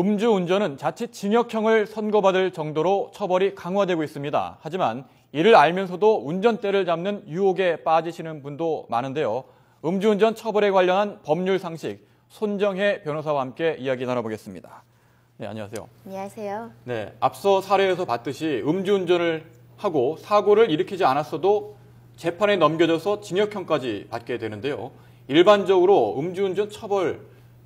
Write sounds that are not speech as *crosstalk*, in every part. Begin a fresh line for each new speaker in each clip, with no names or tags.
음주운전은 자칫 징역형을 선고받을 정도로 처벌이 강화되고 있습니다. 하지만 이를 알면서도 운전대를 잡는 유혹에 빠지시는 분도 많은데요. 음주운전 처벌에 관련한 법률 상식 손정혜 변호사와 함께 이야기 나눠보겠습니다. 네, 안녕하세요.
안녕하세요.
네, 앞서 사례에서 봤듯이 음주운전을 하고 사고를 일으키지 않았어도 재판에 넘겨져서 징역형까지 받게 되는데요. 일반적으로 음주운전 처벌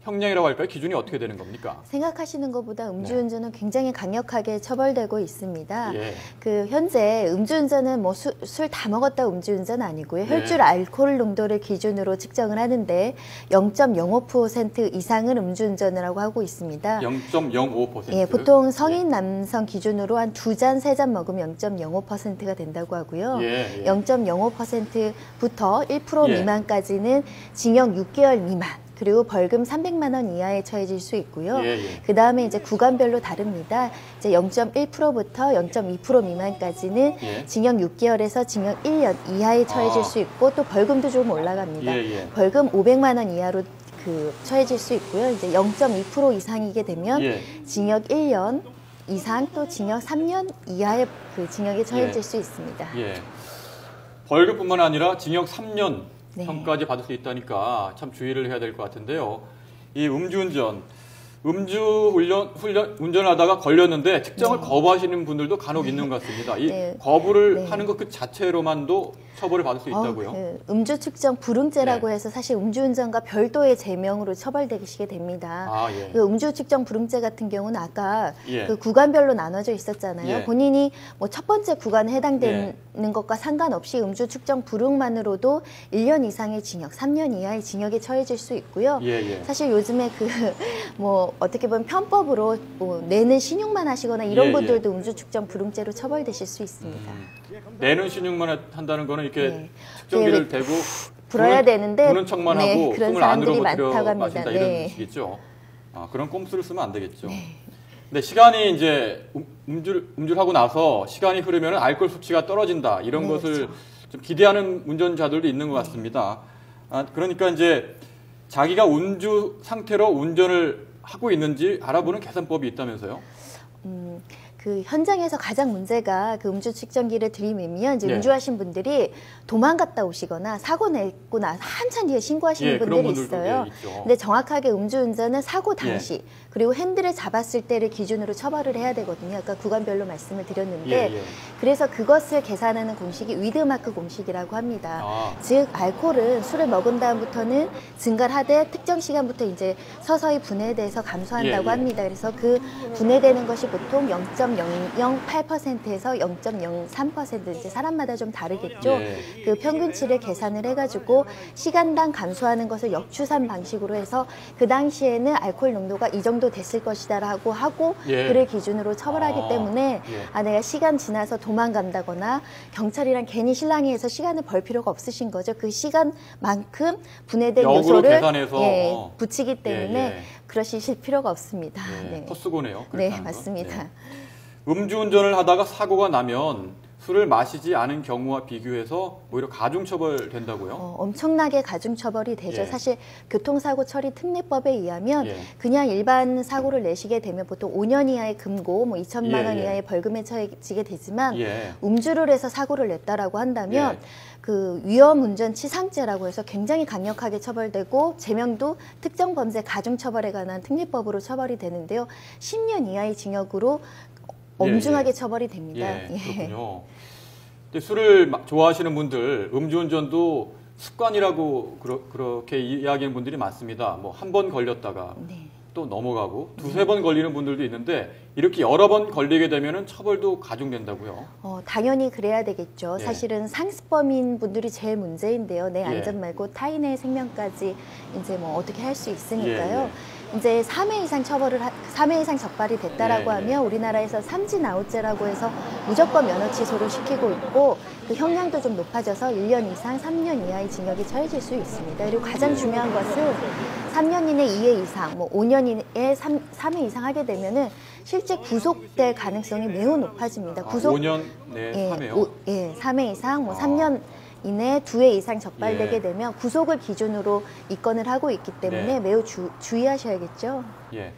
형량이라고 할까요? 기준이 어떻게 되는 겁니까?
생각하시는 것보다 음주운전은 굉장히 강력하게 처벌되고 있습니다.
예.
그 현재 음주운전은 뭐 술 다 먹었다 음주운전 아니고요.
네.
혈중 알코올 농도를 기준으로 측정을 하는데 0.05% 이상은 음주운전이라고 하고 있습니다.
0.05%.
예, 보통 성인 남성 기준으로 한 두 잔, 세 잔 먹으면 0.05%가 된다고 하고요.
예, 예.
0.05%부터 1%
예.
미만까지는 징역 6개월 미만, 그리고 벌금 300만 원 이하에 처해질 수 있고요.
예, 예.
그 다음에 이제 구간별로 다릅니다. 이제 0.1%부터 0.2% 미만까지는
예.
징역 6개월에서 징역 1년 이하에 처해질
아.
수 있고 또 벌금도 좀 올라갑니다.
예, 예.
벌금 500만 원 이하로 그 처해질 수 있고요. 이제 0.2% 이상이게 되면
예.
징역 1년 이상 또 징역 3년 이하의 그 징역에 처해질
예.
수 있습니다.
예. 벌금뿐만 아니라 징역 3년
네.
형까지 받을 수 있다니까 참 주의를 해야 될 것 같은데요. 이 음주운전, 음주 훈련, 훈련 운전을 하다가 걸렸는데 측정을 거부하시는 분들도 간혹 있는 것 같습니다. 이
네.
거부를
네.
하는 것 그 자체로만도 처벌을 받을 수 있다고요.
어, 그 음주 측정 불응죄라고
네.
해서 사실 음주운전과 별도의 제명으로 처벌되시게 됩니다.
아, 예.
그 음주 측정 불응죄 같은 경우는 아까
예.
그 구간별로 나눠져 있었잖아요.
예.
본인이 뭐 첫 번째 구간에 해당되는 것과 상관없이 음주 측정 불응만으로도 1년 이상의 징역, 3년 이하의 징역에 처해질 수 있고요.
예, 예.
사실 요즘에 그 *laughs* 뭐 어떻게 보면 편법으로 뭐 내는 신용만 하시거나 이런
예, 예.
분들도 음주 측정 불응죄로 처벌되실 수 있습니다.
음, 내는 신용만 한다는 거는 이렇게
네.
측정기를
네,
대고
불어야
부는-
되는데
부는 척만
네,
하고
그런
숨을 안으로
많다고 합니다.
마신다 이런
네.
식이죠. 아, 그런 꼼수를 쓰면 안 되겠죠. 근데 시간이 이제 음- 음주를, 음주를 하고 나서 시간이 흐르면 알코올 수치가 떨어진다 이런
네,
것을 좀 기대하는 운전자들도 있는 것 같습니다. 아, 그러니까 이제 자기가 운주 상태로 운전을 하고 있는지 알아보는 계산법이 있다면서요?
음, 그 현장에서 가장 문제가 그 음주 측정기를 들이밀면 이제
예.
음주하신 분들이 도망갔다 오시거나 사고 내고 나서 한참 뒤에 신고하시는
예,
분들이 있어요.
예.
근데 정확하게 음주운전은 사고 당시 그리고 핸들을 잡았을 때를 기준으로 처벌을 해야 되거든요. 아까 구간별로 말씀을 드렸는데
예, 예.
그래서 그것을 계산하는 공식이 위드마크 공식이라고 합니다.
아.
즉 알코올은 술을 먹은 다음부터는 증가를 하되 특정 시간부터 이제 서서히 분해돼서 감소한다고
예, 예.
합니다. 그래서 그 분해되는 것이 보통 0.008%에서 0.03% 이제 사람마다 좀 다르겠죠.
예.
그 평균치를 계산을 해가지고 시간당 감소하는 것을 역추산 방식으로 해서 그 당시에는 알코올 농도가 이 정도 됐을 것이다라고 하고
예.
그를 기준으로 처벌하기
아,
때문에
예.
아 내가 시간 지나서 도망간다거나 경찰이랑 괜히 실랑이해서 시간을 벌 필요가 없으신 거죠. 그 시간만큼 분해된 요소를 예,
어.
붙이기 때문에
예, 예.
그러실 필요가 없습니다.
예,
네.
그렇게
네. 맞습니다.
네. 음주운전을 하다가 사고가 나면 술을 마시지 않은 경우와 비교해서 오히려 가중처벌 된다고요?
어, 엄청나게 가중처벌이 되죠.
예.
사실 교통사고 처리 특례법에 의하면
예.
그냥 일반 사고를 내시게 되면 보통 5년 이하의 금고, 뭐 2천만
예,
원
예.
이하의 벌금에 처해지게 되지만
예.
음주를 해서 사고를 냈다라고 한다면
예.
그 위험 운전 치상죄라고 해서 굉장히 강력하게 처벌되고 제명도 특정 범죄 가중처벌에 관한 특례법으로 처벌이 되는데요. 10년 이하의 징역으로
예,
엄중하게
예.
처벌이 됩니다.
예,
예.
그렇군요. 술을 마- 좋아하시는 분들 음주운전도 습관이라고 그러, 그렇게 이야기하는 분들이 많습니다. 뭐 한 번 걸렸다가
네.
또 넘어가고 두세 번 걸리는 분들도 있는데 이렇게 여러 번 걸리게 되면은 처벌도 가중된다고요.
어, 당연히 그래야 되겠죠.
예.
사실은 상습범인 분들이 제일 문제인데요. 내
예.
안전 말고 타인의 생명까지 이제 뭐 어떻게 할 수 있으니까요.
예,
이제 3회 이상 처벌을 하, 3회 이상 적발이 됐다라고
예, 예.
하면 우리나라에서 삼진 아웃제라고 해서 무조건 면허 취소를 시키고 있고 그 형량도 좀 높아져서 1년 이상 3년 이하의 징역이 처해질 수 있습니다. 그리고 가장
예.
중요한 것은 3년 이내 2회 이상, 뭐 5년 이내에 3, 3회 이상 하게 되면은 실제 구속될 가능성이 매우 높아집니다.
아,
구속
5년 내
예,
3회요.
오- 예, 3회 이상, 뭐
아.
3년 이내 2회 이상 적발되게
예.
되면 구속을 기준으로 입건을 하고 있기 때문에
네.
매우 주, 주의하셔야겠죠.
예.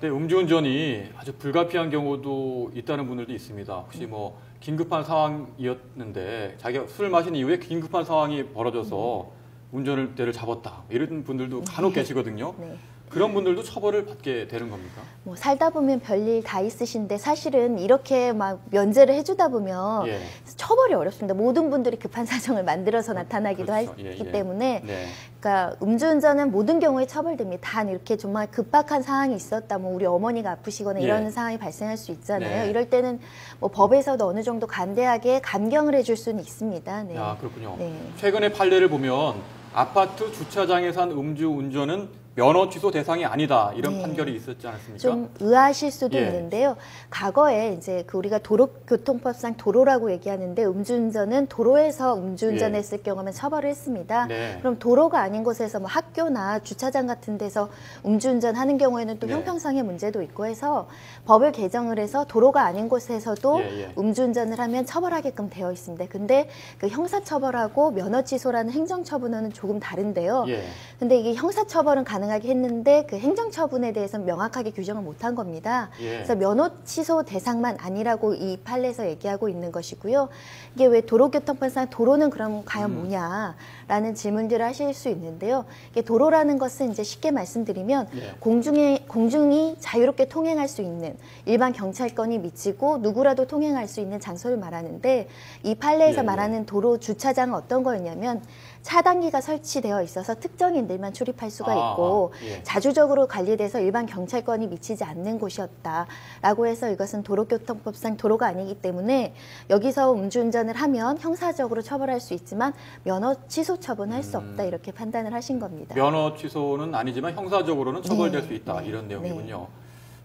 근데 음주운전이 아주 불가피한 경우도 있다는 분들도 있습니다. 혹시 뭐 긴급한 상황이었는데 자기가 술을 마신 이후에 긴급한 상황이 벌어져서 운전을 때를 잡았다 이런 분들도 간혹 계시거든요.
네.
그런 분들도 처벌을 받게 되는 겁니까?
뭐 살다 보면 별일 다 있으신데 사실은 이렇게 막 면제를 해주다 보면
예.
처벌이 어렵습니다. 모든 분들이 급한 *laughs* 사정을 만들어서 나타나기도
그렇죠.
하기
예, 예.
때문에
네.
그러니까 음주운전은 모든 경우에 처벌됩니다. 단 이렇게 정말 급박한 상황이 있었다, 뭐 우리 어머니가 아프시거나
예.
이런 상황이 발생할 수 있잖아요.
네.
이럴 때는 뭐 법에서도 어느 정도 간대하게 감경을 해줄 수는 있습니다. 네.
야 그렇군요.
네.
최근의 판례를 보면 아파트 주차장에서 한 음주운전은 면허 취소 대상이 아니다 이런
네.
판결이 있었지 않았습니까?
좀 의아하실 수도
예.
있는데요. 과거에 이제 그 우리가 도로교통법상 도로라고 얘기하는데 음주운전은 도로에서 음주운전했을 경우면 처벌을 했습니다.
예. 네.
그럼 도로가 아닌 곳에서 뭐 학교나 주차장 같은 데서 음주운전하는 경우에는 또
네.
형평상의 문제도 있고 해서 법을 개정을 해서 도로가 아닌 곳에서도
예, 예.
음주운전을 하면 처벌하게끔 되어 있습니다. 근데 그 형사처벌하고 면허 취소라는 행정처분은 조금 다른데요.
예.
근데 이게 형사처벌은 가능하게 했는데 그 행정처분에 대해서는 명확하게 규정을 못한 겁니다.
예.
그래서 면허 취소 대상만 아니라고 이 판례에서 얘기하고 있는 것이고요. 이게 왜 도로교통법상 도로는 그럼 과연
음.
뭐냐라는 질문들을 하실 수 있는데요. 이게 도로라는 것은 이제 쉽게 말씀드리면
예.
공중에 공중이 자유롭게 통행할 수 있는 일반 경찰권이 미치고 누구라도 통행할 수 있는 장소를 말하는데 이 판례에서
예, 예.
말하는 도로 주차장은 어떤 거였냐면 차단기가 설치되어 있어서 특정인들만 출입할 수가
아,
있고
아, 예.
자주적으로 관리돼서 일반 경찰권이 미치지 않는 곳이었다라고 해서 이것은 도로교통법상 도로가 아니기 때문에 여기서 음주운전을 하면 형사적으로 처벌할 수 있지만 면허 취소 처분할 수 없다 이렇게 판단을 하신 겁니다.
음. 면허 취소는 아니지만 형사적으로는 처벌될
네,
수 있다
네,
이런 내용이군요.
네.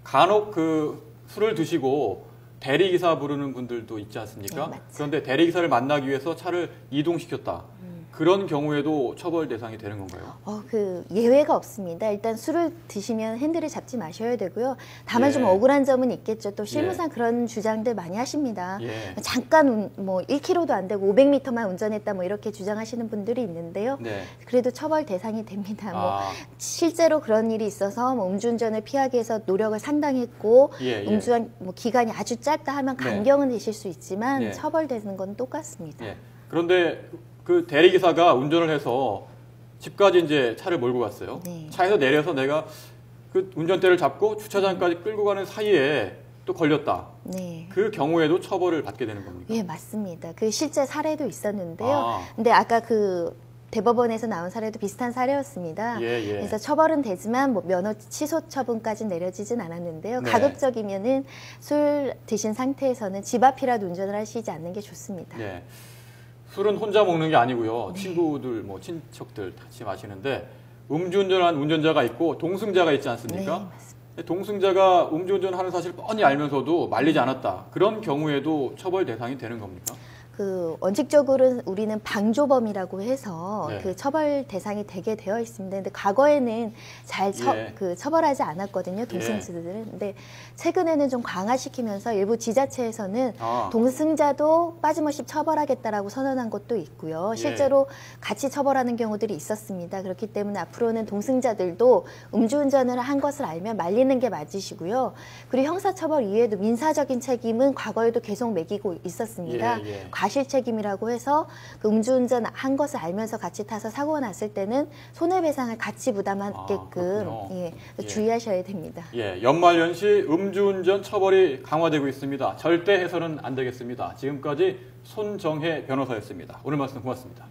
간혹 그 술을 드시고 대리기사 부르는 분들도 있지 않습니까?
네.
그런데 대리기사를 만나기 위해서 차를 이동시켰다.
음.
그런 경우에도 처벌 대상이 되는 건가요?
어, 그 예외가 없습니다. 일단 술을 드시면 핸들을 잡지 마셔야 되고요. 다만
예.
좀 억울한 점은 있겠죠. 또 실무상 그런 주장들 많이 하십니다.
예.
잠깐 운- 뭐 1km도 안 되고 500m만 운전했다 뭐 이렇게 주장하시는 분들이 있는데요.
네.
그래도 처벌 대상이 됩니다. 뭐
아,
실제로 그런 일이 있어서 뭐 음주운전을 피하기 위해서 노력을 상당히 했고
예, 예.
음주한 뭐 기간이 아주 짧다 하면
네.
감경은 되실 수 있지만
예.
처벌되는 건 똑같습니다.
예. 그런데 그 대리기사가 운전을 해서 집까지 이제 차를 몰고 갔어요.
네.
차에서 내려서 내가 그 운전대를 잡고 주차장까지 끌고 가는 사이에 또 걸렸다.
네.
그 경우에도 처벌을 받게 되는 겁니까?
예, 맞습니다. 그 실제 사례도 있었는데요.
아.
근데 아까 그 대법원에서 나온 사례도 비슷한 사례였습니다.
예, 예.
그래서 처벌은 되지만 뭐 면허 취소 처분까지 내려지진 않았는데요.
네.
가급적이면은 술 드신 상태에서는 집 앞이라도 운전을 하시지 않는 게 좋습니다.
예. 술은 혼자 먹는 게 아니고요.
네.
친구들, 뭐 친척들 같이 마시는데 음주운전한 운전자가 있고 동승자가 있지 않습니까?
네.
동승자가 음주운전하는 사실 뻔히 알면서도 말리지 않았다. 그런 경우에도 처벌 대상이 되는 겁니까?
그 원칙적으로는 우리는 방조범이라고 해서
네.
그 처벌 대상이 되게 되어 있습니다. 근데 과거에는 잘 처,
예.
그 처벌하지 않았거든요, 동승자들은. 근데 최근에는 좀 강화시키면서 일부 지자체에서는
아,
동승자도 빠짐없이 처벌하겠다라고 선언한 것도 있고요.
예.
실제로 같이 처벌하는 경우들이 있었습니다. 그렇기 때문에 앞으로는 동승자들도 음주운전을 한 것을 알면 말리는 게 맞으시고요. 그리고 형사처벌 이외에도 민사적인 책임은 과거에도 계속 매기고 있었습니다. 과실 책임이라고 해서 그 음주운전 한 것을 알면서 같이 타서 사고가 났을 때는 손해배상을 같이 부담하게끔
아.
예,
예.
주의하셔야 됩니다.
예, 연말연시 음주운전 처벌이 강화되고 있습니다. 절대 해서는 안 되겠습니다. 지금까지 손정혜 변호사였습니다. 오늘 말씀 고맙습니다.